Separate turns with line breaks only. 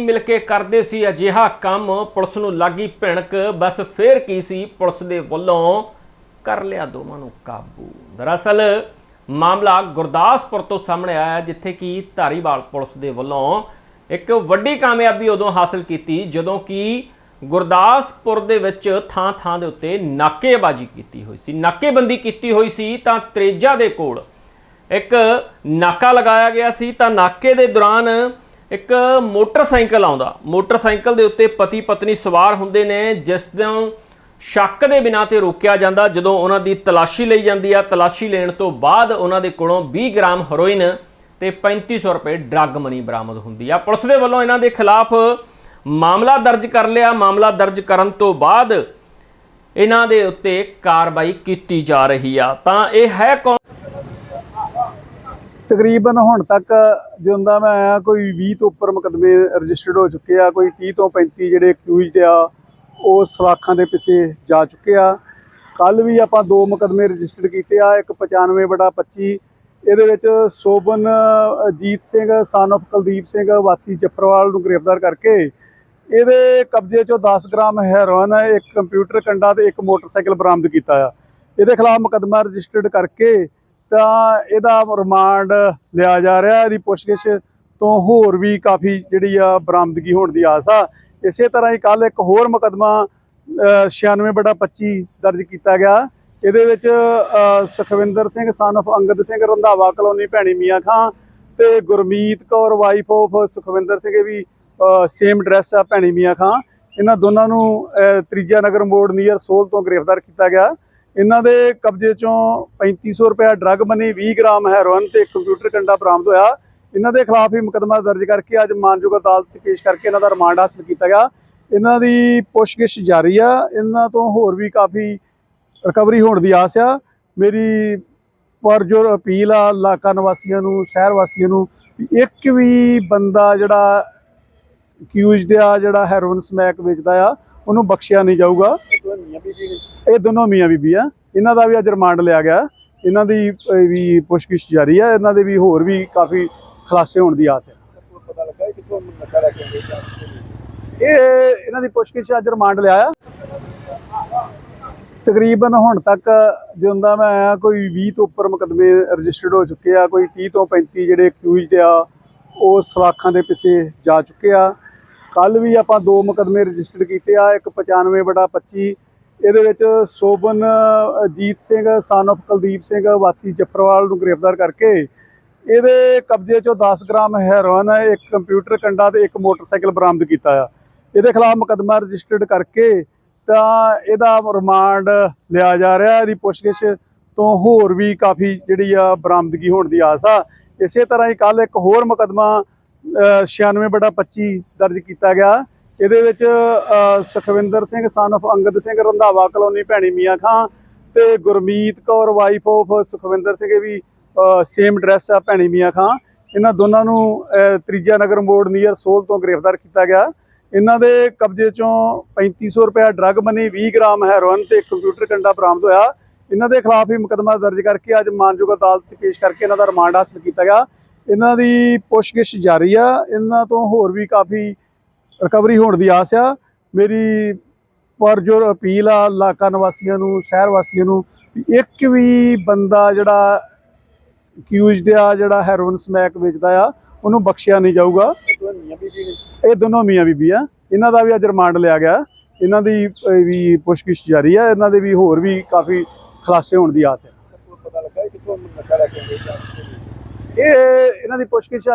ਮਿਲ ਕੇ ਕਰਦੇ ਸੀ ਅਜਿਹਾ ਕੰਮ, ਪੁਲਿਸ ਨੂੰ ਲੱਗੀ ਭਿਣਕ, ਬਸ ਫੇਰ ਕੀ ਸੀ? ਪੁਲਿਸ ਦੇ ਵੱਲੋਂ ਕਰ ਲਿਆ ਦੋਵਾਂ ਨੂੰ ਕਾਬੂ। ਦਰਅਸਲ, ਮਾਮਲਾ ਗੁਰਦਾਸਪੁਰ ਤੋਂ ਸਾਹਮਣੇ ਆਇਆ, ਜਿੱਥੇ ਕਿ ਧਾਰੀਵਾਲ ਪੁਲਿਸ ਦੇ ਵੱਲੋਂ ਇੱਕ ਵੱਡੀ ਕਾਮਯਾਬੀ ਉਦੋਂ ਹਾਸਲ ਕੀਤੀ, ਜਦੋਂ ਕਿ ਗੁਰਦਾਸਪੁਰ ਦੇ ਵਿੱਚ ਥਾਂ ਥਾਂ ਦੇ ਉੱਤੇ ਨਾਕੇਬਾਜ਼ੀ ਕੀਤੀ ਹੋਈ ਸੀ। ਨਾਕੇਬੰਦੀ ਕੀਤੀ ਹੋਈ ਸੀ ਤਾਂ ਤਰੇਜਾ ਦੇ ਕੋਲ ਇੱਕ ਨਾਕਾ ਲਗਾਇਆ ਗਿਆ ਸੀ। ਤਾਂ ਨਾਕੇ ਦੇ ਦੌਰਾਨ ਇੱਕ ਮੋਟਰਸਾਈਕਲ ਆਉਂਦਾ। ਮੋਟਰਸਾਈਕਲ ਦੇ ਉੱਤੇ ਪਤੀ ਪਤਨੀ ਸਵਾਰ ਹੁੰਦੇ ਨੇ, ਜਿਸ ਤੋਂ ਸ਼ੱਕ ਦੇ ਬਿਨਾਂ ਤੇ ਰੋਕਿਆ ਜਾਂਦਾ। ਜਦੋਂ ਉਹਨਾਂ ਦੀ ਤਲਾਸ਼ੀ ਲਈ ਜਾਂਦੀ ਆ, ਤਲਾਸ਼ੀ ਲੈਣ ਤੋਂ ਬਾਅਦ ਉਹਨਾਂ ਦੇ ਕੋਲੋਂ 20 ਗ੍ਰਾਮ ਹੈਰੋਇਨ ਤੇ 3500 ਰੁਪਏ ਡਰੱਗ ਮਨੀ ਬਰਾਮਦ ਹੁੰਦੀ ਆ। ਪੁਲਿਸ ਦੇ ਵੱਲੋਂ ਇਹਨਾਂ ਦੇ ਖਿਲਾਫ ਮਾਮਲਾ ਦਰਜ ਕਰ ਲਿਆ। ਮਾਮਲਾ ਦਰਜ ਕਰਨ ਤੋਂ ਬਾਅਦ ਇਹਨਾਂ ਦੇ ਉੱਤੇ ਕਾਰਵਾਈ ਕੀਤੀ ਜਾ ਰਹੀ ਆ। ਤਾਂ ਇਹ ਹੈ ਕੌਣ?
ਤਕਰੀਬਨ ਹੁਣ ਤੱਕ ਜਿਉਂਦਾ ਮੈਂ ਆਇਆ ਕੋਈ 20 ਤੋਂ ਉੱਪਰ ਮੁਕੱਦਮੇ ਰਜਿਸਟਰਡ ਹੋ ਚੁੱਕੇ ਆ, ਕੋਈ 30 ਤੋਂ 35 ਜਿਹੜੇ ਅਕਿਊਜ਼ਡ ਆ, ਉਹ ਸਲਾਖਾਂ ਦੇ ਪਿੱਛੇ ਜਾ ਚੁੱਕੇ ਆ। ਕੱਲ ਵੀ ਆਪਾਂ ਦੋ ਮੁਕੱਦਮੇ ਰਜਿਸਟਰਡ ਕੀਤੇ ਆ, ਇੱਕ 95 ਬਟਾ 25 ਇਹਦੇ ਵਿੱਚ ਸੋਬਨ, ਅਜੀਤ ਸਿੰਘ ਸਨ of ਕੁਲਦੀਪ ਸਿੰਘ, ਵਾਸੀ ਜਫਰਵਾਲ ਨੂੰ ਗ੍ਰਿਫਤਾਰ ਕਰਕੇ ਇਹਦੇ ਕਬਜ਼ੇ ਚੋਂ 10 ਗ੍ਰਾਮ ਹੈਰੋਇਨ, ਇੱਕ ਕੰਪਿਊਟਰ ਕੰਡਾ ਤੇ ਇੱਕ ਮੋਟਰਸਾਈਕਲ ਬਰਾਮਦ ਕੀਤਾ ਆ। ਇਹਦੇ ਖਿਲਾਫ ਮੁਕੱਦਮਾ ਰਜਿਸਟਰਡ ਕਰਕੇ ਤਾਂ ਇਹਦਾ ਰਿਮਾਂਡ ਲਿਆ ਜਾ ਰਿਹਾ, ਇਹਦੀ ਪੁੱਛਗਿੱਛ ਤੋਂ ਹੋਰ ਵੀ ਕਾਫੀ ਜਿਹੜੀ ਆ ਬਰਾਮਦਗੀ ਹੋਣ ਦੀ ਆਸ ਆ। ਇਸੇ ਤਰ੍ਹਾਂ ਹੀ ਕੱਲ ਇੱਕ ਹੋਰ ਮੁਕੱਦਮਾ 96 ਬਟਾ 25 ਦਰਜ ਕੀਤਾ ਗਿਆ। ਇਹਦੇ ਵਿੱਚ Sukhwinder Singh son of Angad Singh, Randhawa colony, Bhaini Mian Khan ਤੇ ਗੁਰਮੀਤ ਕੌਰ ਵਾਈਫ ਆਫ ਸੁਖਵਿੰਦਰ ਸਿੰਘ ਵੀ ਸੇਮ ਐਡਰੈਸ ਆ, ਭੈਣੀ ਮੀਆਂ ਖਾਂ। ਇਹਨਾਂ ਦੋਨਾਂ ਨੂੰ ਤ੍ਰੀਜਾ ਨਗਰ ਮੋੜ ਨੀਅਰ ਸੋਲ ਤੋਂ ਗ੍ਰਿਫਤਾਰ ਕੀਤਾ ਗਿਆ। ਇਹਨਾਂ ਦੇ ਕਬਜ਼ੇ ਚੋਂ 3500 ਰੁਪਏ ਡਰੱਗ ਮਨੀ 20 ਗ੍ਰਾਮ ਹੈਰੋਇਨ ਤੇ ਕੰਪਿਊਟਰ ਕੰਡਾ ਬਰਾਮਦ ਹੋਇਆ। ਇਹਨਾਂ ਦੇ ਖਿਲਾਫ ਹੀ ਮੁਕੱਦਮਾ ਦਰਜ ਕਰਕੇ ਅੱਜ ਮਾਨਯੋਗ ਅਦਾਲਤ 'ਚ ਪੇਸ਼ ਕਰਕੇ ਇਹਨਾਂ ਦਾ ਰਿਮਾਂਡ ਹਾਸਲ ਕੀਤਾ ਗਿਆ। ਇਹਨਾਂ ਦੀ ਪੁੱਛਗਿੱਛ ਜਾਰੀ ਆ। ਇਹਨਾਂ ਤੋਂ ਹੋਰ ਵੀ ਕਾਫੀ ਰਿਕਵਰੀ ਹੋਣ ਦੀ ਆਸ ਆ। ਮੇਰੀ ਪਰ ਜੋ ਅਪੀਲ ਆ ਇਲਾਕਾ ਨਿਵਾਸੀਆਂ ਨੂੰ, ਸ਼ਹਿਰ ਵਾਸੀਆਂ ਨੂੰ, ਵੀ ਇੱਕ ਵੀ ਬੰਦਾ ਜਿਹੜਾ ਅਕਿਊਜ਼ਡ ਆ, ਜਿਹੜਾ ਹੈਰੋਇਨ ਸਮੈਕ ਵੇਚਦਾ ਆ, ਉਹਨੂੰ ਬਖਸ਼ਿਆ ਨਹੀਂ ਜਾਊਗਾ। ਇਹ ਦੋਨੋਂ ਮੀਆਂ ਬੀਬੀ ਆ। ਇਹਨਾਂ ਦਾ ਵੀ ਅੱਜ ਰਿਮਾਂਡ ਲਿਆ ਗਿਆ। ਇਹਨਾਂ ਦੀ ਵੀ ਪੁੱਛਗਿੱਛ ਜਾਰੀ ਆ। ਇਹਨਾਂ ਦੇ ਵੀ ਹੋਰ ਵੀ ਕਾਫੀ ਖੁਲਾਸੇ ਹੋਣ ਦੀ ਆਸ ਹੈ ਇਹ ਇਹਨਾਂ ਦੀ ਪੁੱਛਗਿੱਛ ਅੱਜ ਰਿਮਾਂਡ ਲਿਆ ਆ। ਤਕਰੀਬਨ ਹੁਣ ਤੱਕ ਜਿਉਂਦਾ ਮੈਂ ਕੋਈ 20 ਤੋਂ ਉੱਪਰ ਮੁਕੱਦਮੇ ਰਜਿਸਟਰਡ ਹੋ ਚੁੱਕੇ ਆ, ਕੋਈ 30 ਤੋਂ 35 ਜਿਹੜੇ ਅਕਿਊਜ਼ਡ ਆ, ਉਹ ਸਲਾਖਾਂ ਦੇ ਪਿੱਛੇ ਜਾ ਚੁੱਕੇ ਆ। ਕੱਲ ਵੀ ਆਪਾਂ ਦੋ ਮੁਕੱਦਮੇ ਰਜਿਸਟਰਡ ਕੀਤੇ ਆ। ਇੱਕ 95 ਬਟਾ 25 ਇਹਦੇ ਵਿੱਚ ਸੋਬਨ ਅਜੀਤ ਸਿੰਘ ਸਨ of ਕੁਲਦੀਪ ਸਿੰਘ ਵਾਸੀ ਜਫਰਵਾਲ ਨੂੰ ਗ੍ਰਿਫਤਾਰ ਕਰਕੇ ਇਹਦੇ ਕਬਜ਼ੇ ਚੋਂ 10 ਗ੍ਰਾਮ ਹੈਰੋਇਨ ਇੱਕ ਕੰਪਿਊਟਰ ਕੰਡਾ ਤੇ ਇੱਕ ਮੋਟਰਸਾਈਕਲ ਬਰਾਮਦ ਕੀਤਾ ਆ। ਇਹਦੇ ਖਿਲਾਫ ਮੁਕੱਦਮਾ ਰਜਿਸਟਰਡ ਕਰਕੇ ਤਾਂ ਇਹਦਾ ਰਿਮਾਂਡ ਲਿਆ ਜਾ ਰਿਹਾ ਇਹਦੀ ਪੁੱਛਗਿੱਛ ਤੋਂ ਹੋਰ ਵੀ ਕਾਫੀ ਜਿਹੜੀ ਆ ਬਰਾਮਦਗੀ ਹੋਣ ਦੀ ਆਸ ਆ। ਇਸੇ ਤਰ੍ਹਾਂ ਹੀ ਕੱਲ ਇੱਕ ਹੋਰ ਮੁਕੱਦਮਾ ਅ, 96 ਬਟਾ 25 ਦਰਜ ਕੀਤਾ ਗਿਆ। ਇਹਦੇ ਵਿੱਚ Sukhwinder Singh son of Angad Singh Randhawa colony Bhaini Mian Khan ਤੇ ਗੁਰਮੀਤ ਕੌਰ ਵਾਈਫ ਆਫ ਸੁਖਵਿੰਦਰ ਸਿੰਘ ਵੀ ਸੇਮ ਐਡਰੈਸ ਆ ਭੈਣੀ ਮੀਆਂ ਖਾਂ। ਇਹਨਾਂ ਦੋਨਾਂ ਨੂੰ ਅ, ਤ੍ਰਿਜਾ ਨਗਰ ਮੋੜ ਨੀਅਰ ਸੋਲ ਤੋਂ ਗ੍ਰਿਫਤਾਰ ਕੀਤਾ ਗਿਆ। ਇਹਨਾਂ ਦੇ ਕਬਜ਼ੇ ਚੋਂ 3500 ਰੁਪਏ ਡਰੱਗ ਮਨੀ 20 ਗ੍ਰਾਮ ਹੈਰੋਇਨ ਤੇ ਕੰਪਿਊਟਰ ਕੰਡਾ ਬਰਾਮਦ ਹੋਇਆ। ਇਹਨਾਂ ਦੇ ਖਿਲਾਫ ਹੀ ਮੁਕੱਦਮਾ ਦਰਜ ਕਰਕੇ ਅੱਜ ਮਾਨਯੋਗ ਅਦਾਲਤ 'ਚ ਪੇਸ਼ ਕਰਕੇ ਇਹਨਾਂ ਦਾ ਰਿਮਾਂਡ ਹਾਸਲ ਕੀਤਾ ਗਿਆ। ਇਹਨਾਂ ਦੀ ਪੁੱਛਗਿੱਛ ਜਾਰੀ ਆ। ਇਹਨਾਂ ਤੋਂ ਹੋਰ ਵੀ ਕਾਫੀ ਰਿਕਵਰੀ ਹੋਣ ਦੀ ਆਸ ਆ। ਮੇਰੀ ਪਰਜੋਰ ਅਪੀਲ ਆ ਇਲਾਕਾ ਨਿਵਾਸੀਆਂ ਨੂੰ ਸ਼ਹਿਰ ਵਾਸੀਆਂ ਨੂੰ ਇੱਕ ਵੀ ਬੰਦਾ ਜਿਹੜਾ ਅਕਿਊਜ਼ਡ ਆ ਜਿਹੜਾ ਹੈਰੋਇਨ ਸਮੈਕ ਵੇਚਦਾ ਆ ਉਹਨੂੰ ਬਖਸ਼ਿਆ ਨਹੀਂ ਜਾਊਗਾ। ਇਹ ਦੋਨੋਂ ਮੀਆਂ ਬੀਬੀ ਆ। ਇਹਨਾਂ ਦਾ ਵੀ ਅੱਜ ਰਿਮਾਂਡ ਲਿਆ ਗਿਆ। ਇਹਨਾਂ ਦੀ ਵੀ ਪੁੱਛਗਿੱਛ ਜਾਰੀ ਆ। ਇਹਨਾਂ ਦੇ ਵੀ ਹੋਰ ਵੀ ਕਾਫੀ ਖੁਲਾਸੇ ਹੋਣ ਦੀ ਆਸ ਹੈ ਇਹ ਇਹਨਾਂ ਦੀ ਪੁੱਛਗਿੱਛ ਅੱਜ